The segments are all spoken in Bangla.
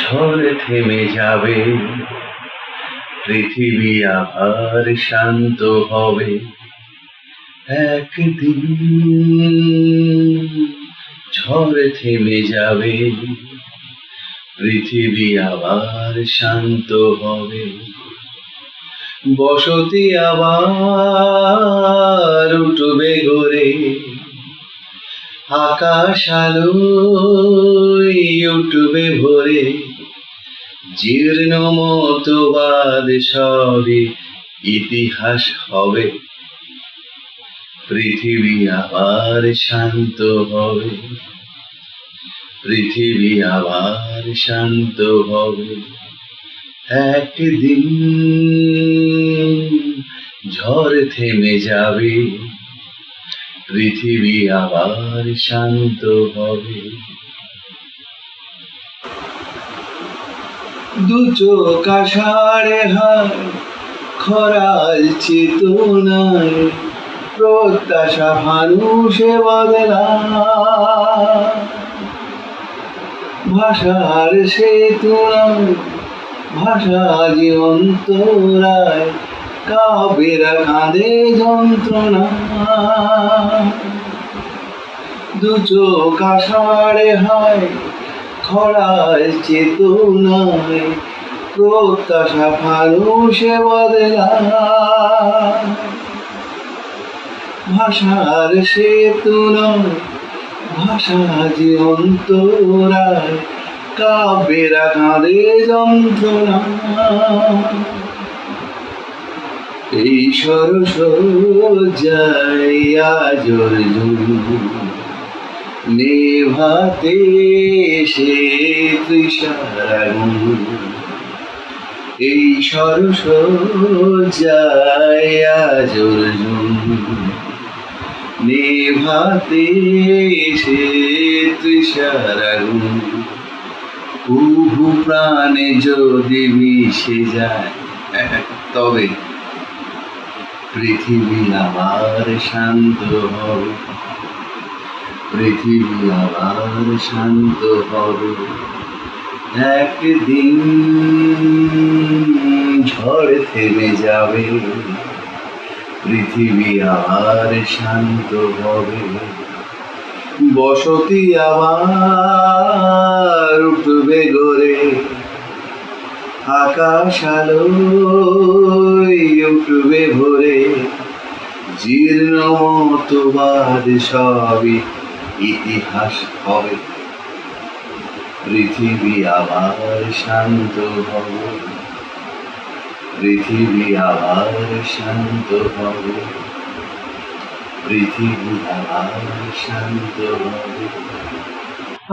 ঝড় থেমে যাবে। পৃথিবী আবার শান্ত হবে। একদিন ঝড় থেমে যাবে। পৃথিবী আবার শান্ত হবে। বসতি আবার উঠবে গড়ে। আকাশ আলোয় উঠবে ভরে জীর্ণ মতবাদ সবই ইতিহাস হবে। পৃথিবী আবার শান্ত হবে। পৃথিবী আবার শান্ত হবে। একদিন ঝড় থেমে যাবে। পৃথিবী আবার শান্ত হবে। দু চোখ আষাঢ়ে হায়, খরাল চেতনায় প্রত্যাশা মানুষে বদলা। ভাষার সেতু নয় ভাষা যে অন্তরায় কাবেরা কাঁদে যন্ত্রণা। দু চোখ আষাঢ়ে হায়, খরায় চেতনায় প্রত্যাশা ফানুষে বদলা। ভাষার সেতু নয় ভাষা যে অন্তরায় কাব্যেরা কাঁদে যন্ত্রণা। এই সরস জর্জুন নেভাতে সে তৃষারাগুন এই সরস জর্জুন নেভাতে সে তৃষারাগুন কুহু প্রাণে যদি মিশে যায় তবে পৃথিবী আবার শান্ত হবে পৃথিবী আবার শান্ত হবে একদিন ঝড় থেমে যাবে। পৃথিবী আবার শান্ত হবে। বসতি আবার উঠবে গড়ে। আকাশ আলোয় ভরে। জীর্ণ মতবাদ সবই ইতিহাস হবে। পৃথিবী আবার শান্ত হবে। পৃথিবী আবার শান্ত হবে। পৃথিবী আবার শান্ত হবে।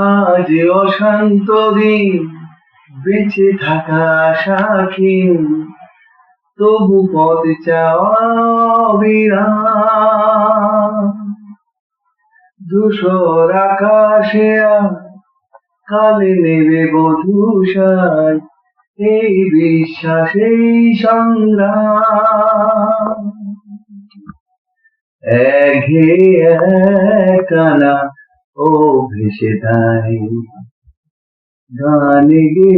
আজ অশান্ত দিন। বেঁচে থাকা আশাহীন তবু পথ চাওয়া ধূসর আকাশে কালে নেবে বধূষায় এই বিশ্বাসেই সংগ্রাম। এঘে একটানা ও ভেসে তাই। গানে গে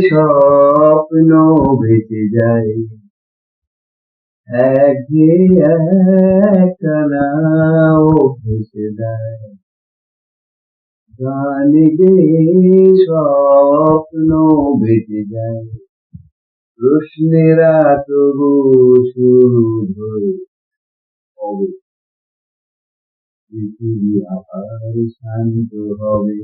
স্বপ্ন ভেসে যায়। এঘে একটানা ভেসে যায়। গানে গে স্বপ্ন বেঁচে যায়। প্রশ্নেরা তবু শুরু হবে পৃথিবী আবার শান্ত হবে।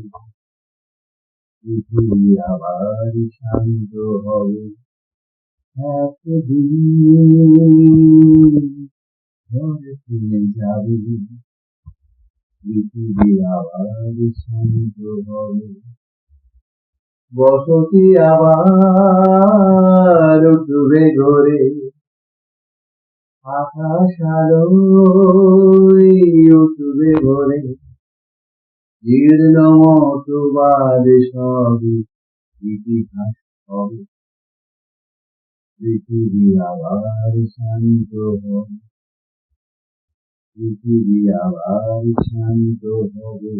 পৃথিবী আবার শান্ত হবে ঝড় থেমে যাবে পৃথিবী আবার শান্ত হবে বসতি আবার ডুবে ঘরে আকাশ আলোয় ইতিহাস হবে পৃথিবী আবার শান্ত হবে পৃথিবী আবার শান্ত হবে